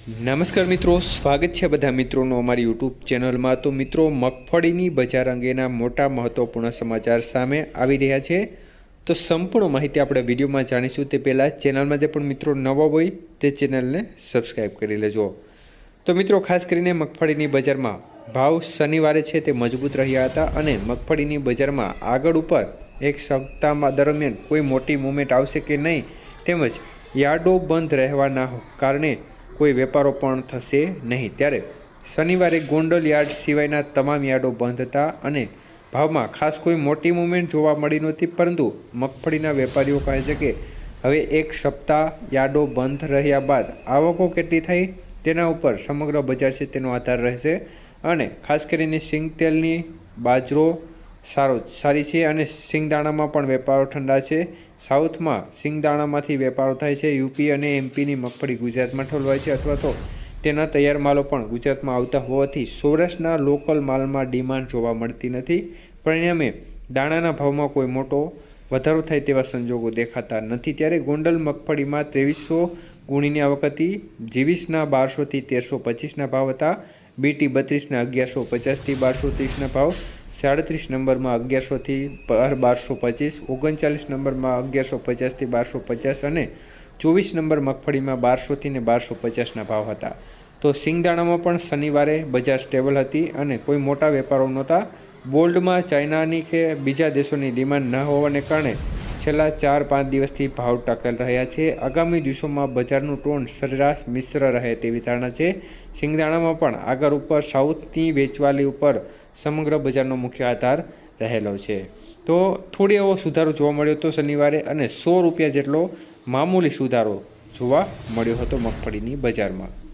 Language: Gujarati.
નમસ્કાર મિત્રો, સ્વાગત છે બધા મિત્રોનું અમારી યુટ્યુબ ચેનલમાં. તો મિત્રો, મગફળીની બજાર અંગેના મોટા મહત્વપૂર્ણ સમાચાર સામે આવી રહ્યા છે. તો સંપૂર્ણ માહિતી આપણે વિડીયોમાં જાણીશું. તે પહેલાં ચેનલમાં જે પણ મિત્રો નવા હોય, તે ચેનલને સબસ્ક્રાઈબ કરી લેજો. તો મિત્રો, ખાસ કરીને મગફળીની બજારમાં ભાવ શનિવારે છે તે મજબૂત રહ્યા હતા અને મગફળીની બજારમાં આગળ ઉપર એક સપ્તાહમાં દરમિયાન કોઈ મોટી મુવમેન્ટ આવશે કે નહીં, તેમજ યાર્ડો બંધ રહેવાના કારણે કોઈ વેપારો પણ થશે નહીં. ત્યારે શનિવારે ગોંડલ યાર્ડ સિવાયના તમામ યાર્ડો બંધ હતા અને ભાવમાં ખાસ કોઈ મોટી મૂવમેન્ટ જોવા મળી નહોતી, પરંતુ મગફળીના વેપારીઓ કહે છે કે હવે એક સપ્તાહ યાર્ડો બંધ રહ્યા બાદ આવકો કેટલી થઈ તેના ઉપર સમગ્ર બજાર છે તેનો આધાર રહેશે અને ખાસ કરીને સિંગતેલની બાજરો સારો સારી છે અને સિંગદાણામાં પણ વેપારો ઠંડા છે. સાઉથમાં સિંગદાણામાંથી વેપારો થાય છે. યુપી અને એમપીની મગફળી ગુજરાતમાં ઠલવાય છે અથવા તો તેના તૈયાર માલો પણ ગુજરાતમાં આવતા હોવાથી સૌરાષ્ટ્રના લોકલ માલમાં ડિમાન્ડ જોવા મળતી નથી. પરિણામે દાણાના ભાવમાં કોઈ મોટો વધારો થાય તેવા સંજોગો દેખાતા નથી. ત્યારે ગોંડલ મગફળીમાં ત્રેવીસો ગુણીની આવક હતી જીવીસના બારસોથી તેરસો પચીસના ભાવ હતા. બીટી બત્રીસના અગિયારસો પચાસથી બારસો ત્રીસના ભાવ, સાડત્રીસ નંબરમાં અગિયારસોથી બાર બારસો પચીસ, ઓગણચાલીસ નંબરમાં અગિયારસો પચાસથી બારસો પચાસ અને ચોવીસ નંબર મગફળીમાં બારસોથી ને બારસો પચાસના ભાવ હતા. તો સિંગદાણામાં પણ શનિવારે બજાર સ્ટેબલ હતી અને કોઈ મોટા વેપારો નહોતા. બોલ્ડમાં ચાઇનાની કે બીજા દેશોની ડિમાન્ડ ન હોવાને કારણે છેલ્લા ચાર પાંચ દિવસથી ભાવ ટકેલ રહ્યા છે. આગામી દિવસોમાં બજારનું ટોન સરેરાશ મિશ્ર રહે તેવી ધારણા છે. સિંગદાણામાં પણ આગળ ઉપર સાઉથની વેચવાલી ઉપર સમગ્ર બજારનો મુખ્ય આધાર રહેલો છે. તો થોડી એવો સુધારો જોવા મળ્યો હતો શનિવારે અને સો રૂપિયા જેટલો મામૂલી સુધારો જોવા મળ્યો હતો મગફળીની બજારમાં.